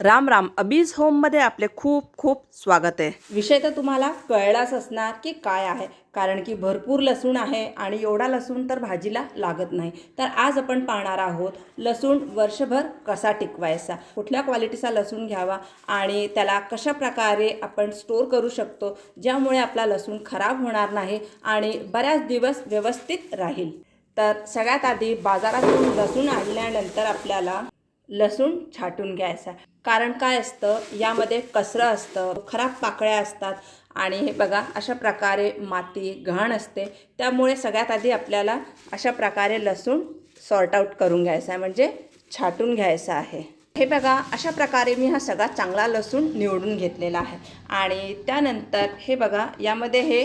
राम राम. अबीज होममध्ये आपले खूप खूप स्वागत आहे. विषय तर तुम्हाला कळलाच असणार की काय आहे. कारण की भरपूर लसूण आहे आणि एवढा लसूण तर भाजीला लागत नाही. तर आज आपण पाहणार आहोत लसूण वर्षभर कसा टिकवायचा? कुठल्या क्वालिटीचा लसूण घ्यावा? आणि त्याला कशा प्रकारे आपण स्टोर करू शकतो? ज्यामुळे आपला लसूण खराब होणार नाही आणि बऱ्याच दिवस व्यवस्थित राहील. तर सगळ्यात आधी बाजारातून लसूण आणल्यानंतर आपल्याला लसूण छाटून घ्यायचा. कारण काय असतं यामध्ये कसरं असतं खराब पाकळ्या असतात आणि हे बघा अशा प्रकारे माती घाण असते. त्यामुळे सगळ्यात आधी आपल्याला अशा प्रकारे लसूण सॉर्ट आऊट करून घ्यायचा आहे. म्हणजे छाटून घ्यायचा आहे. हे बघा अशा प्रकारे मी हा सगळा चांगला लसूण निवडून घेतलेला आहे. आणि त्यानंतर हे बघा यामध्ये हे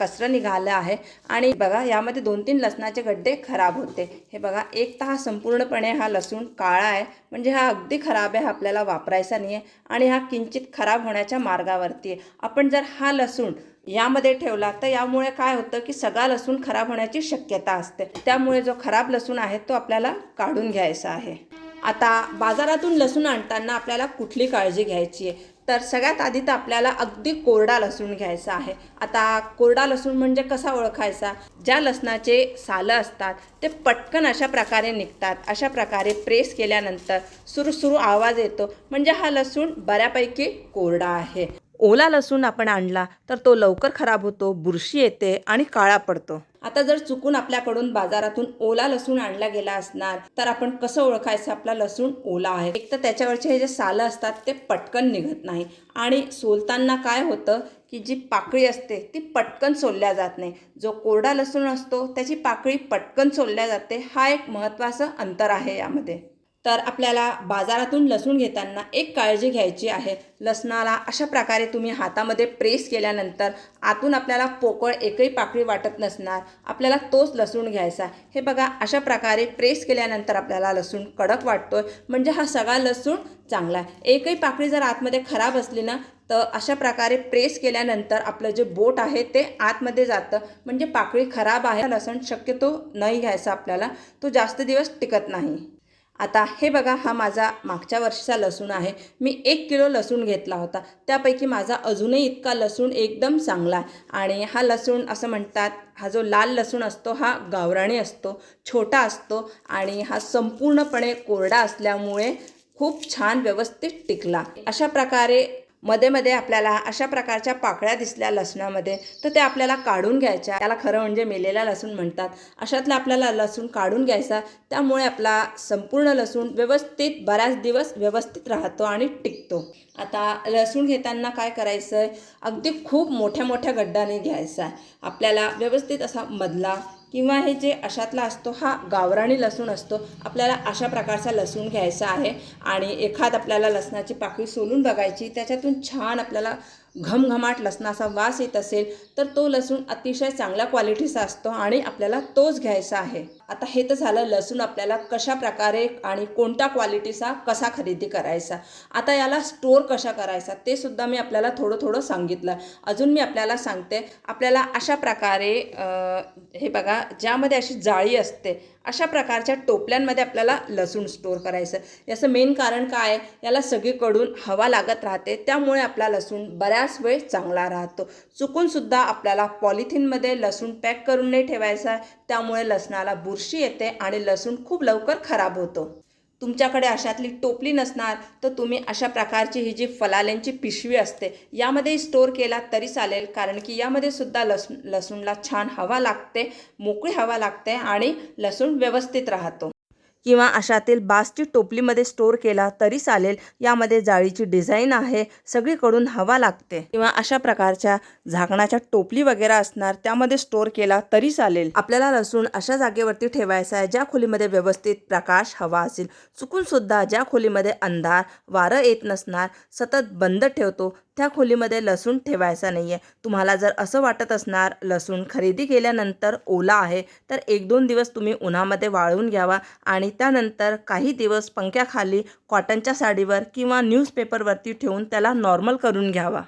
कचरं निघालं आहे. आणि बघा यामध्ये दोन तीन लसणाचे गड्डे खराब होते. हे बघा एक तर हा संपूर्णपणे हा लसूण काळा आहे. म्हणजे हा अगदी खराब आहे हा आपल्याला वापरायचा नाही आहे. आणि हा किंचित खराब होण्याच्या मार्गावरती आहे. आपण जर हा लसूण यामध्ये ठेवला तर यामुळे काय होतं की सगळा लसूण खराब होण्याची शक्यता असते. त्यामुळे जो खराब लसूण आहे तो आपल्याला काढून घ्यायचा आहे. आता बाजारातून लसूण आणताना आपल्याला कुठली काळजी घ्यायची आहे? तर सगळ्यात आधी तर आपल्याला अगदी कोरडा लसूण घ्यायचा आहे. आता कोरडा लसूण म्हणजे कसा ओळखायचा? ज्या लसणाचे सालं असतात ते पटकन अशा प्रकारे निघतात. अशा प्रकारे प्रेस केल्यानंतर सुरू सुरू आवाज येतो. म्हणजे हा लसूण बऱ्यापैकी कोरडा आहे. ओला लसूण आपण आणला तर तो लवकर खराब होतो बुरशी येते आणि काळा पडतो. आता जर चुकून आपल्याकडून बाजारातून ओला लसूण आणला गेला असणार तर आपण कसं ओळखायचं आपला लसूण ओला आहे? एक तर त्याच्यावरचे हे जे सालं असतात ते पटकन निघत नाही. आणि सोलताना काय होतं की जी पाकळी असते ती पटकन सोलल्या जात नाही. जो कोरडा लसूण असतो त्याची पाकळी पटकन सोलल्या जाते. हा एक महत्त्वाचं अंतर आहे यामध्ये. तर आपल्याला बाजारातून लसूण घेताना एक काळजी घ्यायची आहे. लसणाला अशा प्रकारे तुम्ही हातामध्ये प्रेस केल्यानंतर आतून आपल्याला पोकळ एकही पाकळी वाटत नसणार. आपल्याला तोच लसूण घ्यायचा हे बघा अशा प्रकारे प्रेस केल्यानंतर आपल्याला लसूण कडक वाटतोय. म्हणजे हा सगळा लसूण चांगला आहे. एकही पाकळी जर आतमध्ये खराब असली ना तर अशा प्रकारे प्रेस केल्यानंतर आपलं जे बोट आहे ते आतमध्ये जातं. म्हणजे पाकळी खराब आहे लसूण शक्यतो नाही घ्यायचा आपल्याला. तो जास्त दिवस टिकत नाही. आता हे बघा हा माझा मागच्या वर्षीचा लसूण आहे. मी एक किलो लसूण घेतला होता. त्यापैकी माझा अजूनही इतका लसूण एकदम चांगला आहे. आणि हा लसूण असं म्हणतात हा जो लाल लसूण असतो हा गावराणी असतो छोटा असतो आणि हा संपूर्णपणे कोरडा असल्यामुळे खूप छान व्यवस्थित टिकला. अशा प्रकारे मध्ये मध्ये आपल्याला अशा प्रकारच्या पाकळ्या दिसल्या लसणामध्ये. तर त्या आपल्याला काढून घ्यायच्या. त्याला खरं म्हणजे मेलेला लसूण म्हणतात. अशातला आपल्याला लसूण काढून घ्यायचा. त्यामुळे आपला संपूर्ण लसूण व्यवस्थित बऱ्याच दिवस व्यवस्थित राहतो आणि टिकतो. आता लसूण घेताना काय करायचं आहे अगदी खूप मोठ्या मोठ्या गड्डाने घ्यायचा. आहे आपल्याला व्यवस्थित असा मधला किंवा हे जे अशातला असतो हा गावराणी लसूण असतो. आपल्याला अशा प्रकारचा लसूण घ्यायचा आहे आणि एखाद आपल्याला लसणाची पाकळी सोलून बघायची त्याच्यातून छान आपल्याला घमघमाट लसणाचा वास येत असेल तर तो लसूण अतिशय चांगल्या क्वालिटीचा असतो आणि आपल्याला तोच घ्यायचा आहे. आता हे तर झालं लसूण आपल्याला कशा प्रकारे आणि कोणत्या क्वालिटीचा कसा खरेदी करायचा? आता याला स्टोअर कशा करायचा? ते सुद्धा मी आपल्याला थोडं थोडं सांगितलं. अजून मी आपल्याला सांगते आपल्याला अशा प्रकारे हे बघा ज्यामध्ये अशी जाळी असते अशा प्रकारच्या टोपल्यांमध्ये आपल्याला लसूण स्टोअर करायचं. याचं मेन कारण काय? आहे याला सगळीकडून हवा लागत राहते त्यामुळे आपला लसूण बऱ्याच वेळ चांगला राहतो. चुकूनसुद्धा आपल्याला पॉलिथिनमध्ये लसूण पॅक करून नाही ठेवायचा त्यामुळे लसणाला बुरशी येते आणि लसूण खूप लवकर खराब होतो. तुमच्याकडे अशातली टोपली नसणार तर तुम्ही अशा प्रकारची ही जी फलाल्यांची पिशवी असते यामध्ये स्टोअर केला तरी चालेल. कारण की यामध्ये सुद्धा लसूण लसूणला छान हवा लागते मोकळी हवा लागते आणि लसूण व्यवस्थित राहतो. किंवा अशातील बासची टोपलीमध्ये स्टोअर केला तरी चालेल. यामध्ये जाळीची डिझाईन आहे. सगळीकडून हवा लागते. किंवा अशा प्रकारच्या झाकणाच्या टोपली वगैरे असणार त्यामध्ये स्टोअर केला तरी चालेल. आपल्याला लसूण अशा जागेवरती ठेवायचा आहे ज्या खोलीमध्ये व्यवस्थित प्रकाश हवा असेल. चुकून सुद्धा ज्या खोलीमध्ये अंधार वारं येत नसणार सतत बंद ठेवतो. त्या खोलीमध्ये लसूण ठेवायचा नाही आहे तुम्हाला जर असं वाटत असणार लसूण खरेदी केल्यानंतर ओला आहे तर एक दोन दिवस तुम्ही उन्हामध्ये वाळवून घ्यावा आणि त्यानंतर काही दिवस पंख्याखाली कॉटनच्या साडीवर किंवा न्यूजपेपरवरती ठेवून त्याला नॉर्मल करून घ्यावा.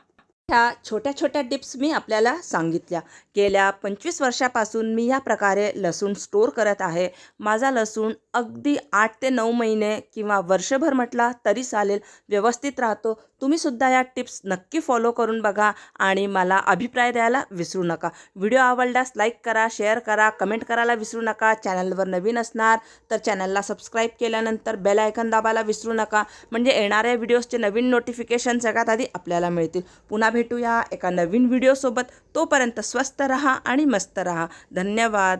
ह्या छोट्या छोट्या टिप्स मी आपल्याला सांगितल्या. गेल्या पंचवीस वर्षापासून मी या प्रकारे लसूण स्टोर करत आहे. माझा लसूण अगदी आठ ते नऊ महिने किंवा वर्षभर म्हटला तरी चालेल व्यवस्थित राहतो. तुम्हीसुद्धा या टिप्स नक्की फॉलो करून बघा आणि मला अभिप्राय द्यायला विसरू नका. व्हिडिओ आवडल्यास लाईक करा शेअर करा कमेंट करायला विसरू नका. चॅनलवर नवीन असणार तर चॅनलला सबस्क्राईब केल्यानंतर बेल आयकन दाबायला विसरू नका. म्हणजे येणाऱ्या व्हिडिओजचे नवीन नोटिफिकेशन सगळ्यात आधी आपल्याला मिळतील. पुन्हा भेटूया एका नवीन व्हिडिओसोबत. तोपर्यंत स्वस्त रहा आणि मस्त रहा. धन्यवाद.